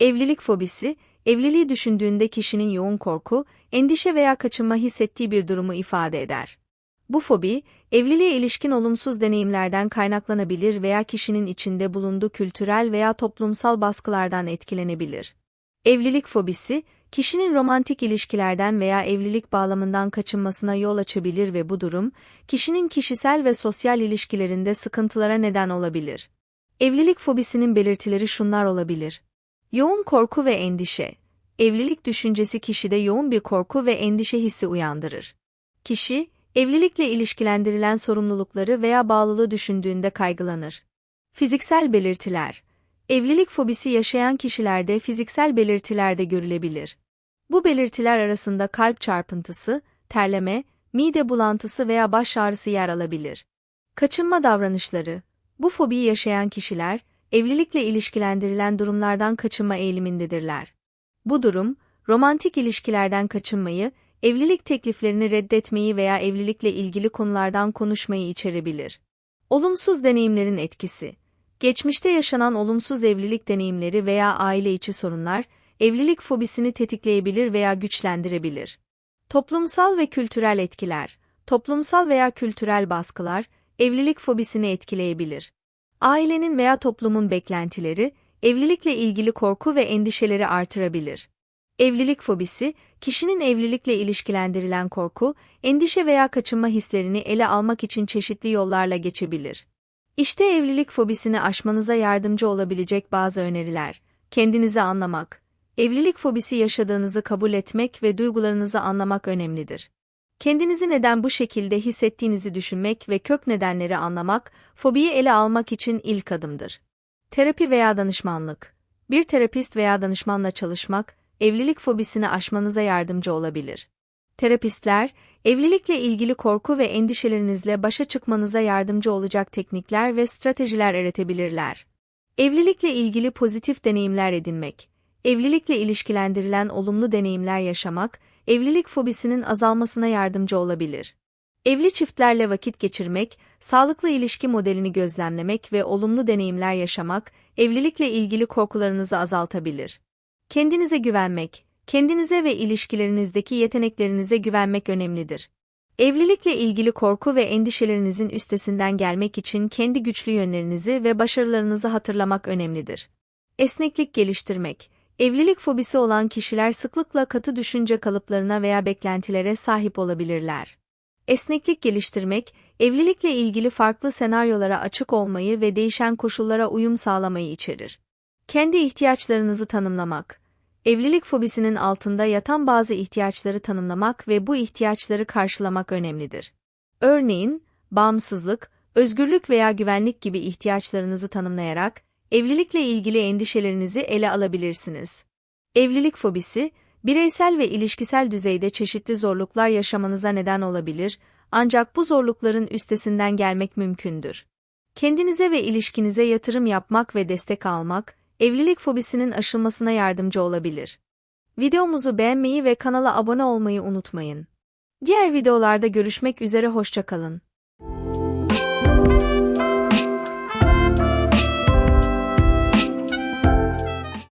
Evlilik fobisi, evliliği düşündüğünde kişinin yoğun korku, endişe veya kaçınma hissettiği bir durumu ifade eder. Bu fobi, evliliğe ilişkin olumsuz deneyimlerden kaynaklanabilir veya kişinin içinde bulunduğu kültürel veya toplumsal baskılardan etkilenebilir. Evlilik fobisi, kişinin romantik ilişkilerden veya evlilik bağlamından kaçınmasına yol açabilir ve bu durum, kişinin kişisel ve sosyal ilişkilerinde sıkıntılara neden olabilir. Evlilik fobisinin belirtileri şunlar olabilir. Yoğun korku ve endişe. Evlilik düşüncesi kişide yoğun bir korku ve endişe hissi uyandırır. Kişi, evlilikle ilişkilendirilen sorumlulukları veya bağlılığı düşündüğünde kaygılanır. Fiziksel belirtiler. Evlilik fobisi yaşayan kişilerde fiziksel belirtiler de görülebilir. Bu belirtiler arasında kalp çarpıntısı, terleme, mide bulantısı veya baş ağrısı yer alabilir. Kaçınma davranışları. Bu fobiyi yaşayan kişiler, evlilikle ilişkilendirilen durumlardan kaçınma eğilimindedirler. Bu durum, romantik ilişkilerden kaçınmayı, evlilik tekliflerini reddetmeyi veya evlilikle ilgili konulardan konuşmayı içerebilir. Olumsuz deneyimlerin etkisi. Geçmişte yaşanan olumsuz evlilik deneyimleri veya aile içi sorunlar, evlilik fobisini tetikleyebilir veya güçlendirebilir. Toplumsal ve kültürel etkiler. Toplumsal veya kültürel baskılar, evlilik fobisini etkileyebilir. Ailenin veya toplumun beklentileri, evlilikle ilgili korku ve endişeleri artırabilir. Evlilik fobisi, kişinin evlilikle ilişkilendirilen korku, endişe veya kaçınma hislerini ele almak için çeşitli yollarla geçebilir. İşte evlilik fobisini aşmanıza yardımcı olabilecek bazı öneriler. Kendinizi anlamak. Evlilik fobisi yaşadığınızı kabul etmek ve duygularınızı anlamak önemlidir. Kendinizi neden bu şekilde hissettiğinizi düşünmek ve kök nedenleri anlamak, fobiyi ele almak için ilk adımdır. Terapi veya danışmanlık. Bir terapist veya danışmanla çalışmak, evlilik fobisini aşmanıza yardımcı olabilir. Terapistler, evlilikle ilgili korku ve endişelerinizle başa çıkmanıza yardımcı olacak teknikler ve stratejiler öğretebilirler. Evlilikle ilgili pozitif deneyimler edinmek. Evlilikle ilişkilendirilen olumlu deneyimler yaşamak, evlilik fobisinin azalmasına yardımcı olabilir. Evli çiftlerle vakit geçirmek, sağlıklı ilişki modelini gözlemlemek ve olumlu deneyimler yaşamak, evlilikle ilgili korkularınızı azaltabilir. Kendinize güvenmek, kendinize ve ilişkilerinizdeki yeteneklerinize güvenmek önemlidir. Evlilikle ilgili korku ve endişelerinizin üstesinden gelmek için kendi güçlü yönlerinizi ve başarılarınızı hatırlamak önemlidir. Esneklik geliştirmek, evlilik fobisi olan kişiler sıklıkla katı düşünce kalıplarına veya beklentilere sahip olabilirler. Esneklik geliştirmek, evlilikle ilgili farklı senaryolara açık olmayı ve değişen koşullara uyum sağlamayı içerir. Kendi ihtiyaçlarınızı tanımlamak. Evlilik fobisinin altında yatan bazı ihtiyaçları tanımlamak ve bu ihtiyaçları karşılamak önemlidir. Örneğin, bağımsızlık, özgürlük veya güvenlik gibi ihtiyaçlarınızı tanımlayarak, evlilikle ilgili endişelerinizi ele alabilirsiniz. Evlilik fobisi, bireysel ve ilişkisel düzeyde çeşitli zorluklar yaşamanıza neden olabilir, ancak bu zorlukların üstesinden gelmek mümkündür. Kendinize ve ilişkinize yatırım yapmak ve destek almak, evlilik fobisinin aşılmasına yardımcı olabilir. Videomuzu beğenmeyi ve kanala abone olmayı unutmayın. Diğer videolarda görüşmek üzere hoşçakalın.